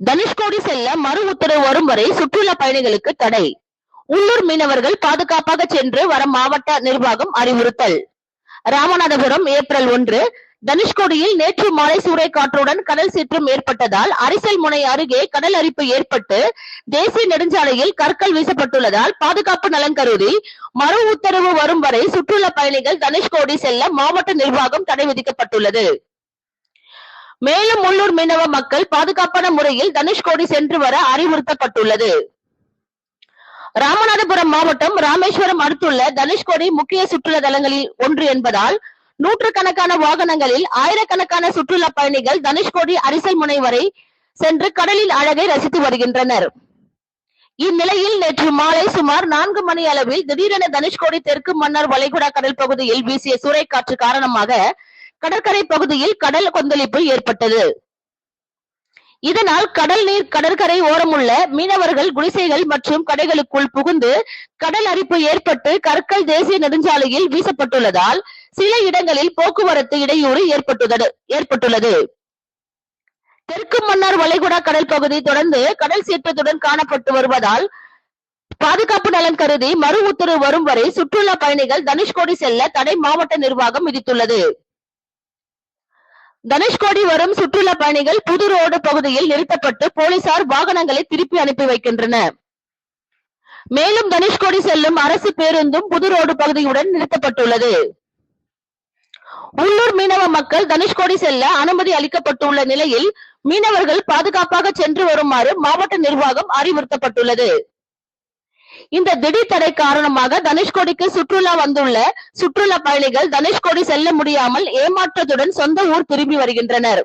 தனுஷ்கோடி செல்ல மறு உத்தரவு வரும் வரை சுற்றுலா பயணிகளுக்கு தடை. உள்ளூர் மீனவர்கள் பாதுகாப்பாக சென்று வர மாவட்ட நிர்வாகம் அறிவுறுத்தல். ராமநாதபுரம் ஏப்ரல் ஒன்று. தனுஷ்கோடியில் நேற்று மாலை சூறைக்காற்றுடன் கடல் சீற்றம் ஏற்பட்டதால் அரிசல் முனை அருகே கடல் அரிப்பு ஏற்பட்டு தேசிய நெடுஞ்சாலையில் கற்கள் வீசப்பட்டுள்ளதால் பாதுகாப்பு நலன் கருதி மறு உத்தரவு வரும் வரை சுற்றுலா பயணிகள் தனுஷ்கோடி செல்ல மாவட்ட நிர்வாகம் தடை விதிக்கப்பட்டுள்ளது. மேலும் உள்ளூர் மீனவ மக்கள் பாதுகாப்பான முறையில் தனுஷ்கோடி சென்று வர அறிவுறுத்தப்பட்டுள்ளது. ராமநாதபுரம் மாவட்டம் ராமேஸ்வரம் அடுத்துள்ள தனுஷ்கோடி முக்கிய சுற்றுலா தலங்களில் ஒன்று என்பதால் நூற்றுக்கணக்கான வாகனங்களில் ஆயிரக்கணக்கான சுற்றுலா பயணிகள் தனுஷ்கோடி அரிசல் முனை வரை சென்று கடலின் அழகை ரசித்து வருகின்றனர். இந்நிலையில் நேற்று மாலை சுமார் நான்கு மணி அளவில் திடீரென தனுஷ்கோடி தெற்கு மன்னார் வளைகுடா கடல் பகுதியில் வீசிய சூறைக்காற்று காரணமாக கடற்கரை பகுதியில் கடல் கொந்தளிப்பு ஏற்பட்டது. இதனால் கடல் நீர் கடற்கரை ஓரமுள்ள மீனவர்கள் குடிசைகள் மற்றும் கடைகளுக்குள் புகுந்து கடல் அரிப்பு ஏற்பட்டு கற்கள் தேசிய நெடுஞ்சாலையில் வீசப்பட்டுள்ளதால் சில இடங்களில் போக்குவரத்து இடையூறு ஏற்பட்டுள்ளது ஏற்பட்டுள்ளது. தெற்கு மன்னார் வளைகுடா கடல் பகுதி தொடர்ந்து கடல் சீற்றத்துடன் காணப்பட்டு வருவதால் பாதுகாப்பு நலன் கருதி மறு உத்தரவு வரும் வரை சுற்றுலா பயணிகள் தனுஷ்கோடி செல்ல தடை மாவட்ட நிர்வாகம் விதித்துள்ளது. தனுஷ்கோடி வரும் சுற்றுலா பயணிகள் புது ரோடு பகுதியில் நிறுத்தப்பட்டு போலீசார் வாகனங்களை திருப்பி அனுப்பி வைக்கின்றனர். மேலும் தனுஷ்கோடி செல்லும் அரசு பேருந்தும் புது ரோடு பகுதியுடன் நிறுத்தப்பட்டுள்ளது. உள்ளூர் மீனவ மக்கள் தனுஷ்கோடி செல்ல அனுமதி அளிக்கப்பட்டுள்ள நிலையில் மீனவர்கள் பாதுகாப்பாக சென்று வருமாறு மாவட்ட நிர்வாகம் அறிவுறுத்தப்பட்டுள்ளது. இந்த திடீர் தடை காரணமாக தனுஷ்கோடிக்கு சுற்றுலா வந்துள்ள சுற்றுலா பயணிகள் தனுஷ்கோடி செல்ல முடியாமல் ஏமாற்றத்துடன் சொந்த ஊர் திரும்பி வருகின்றனர்.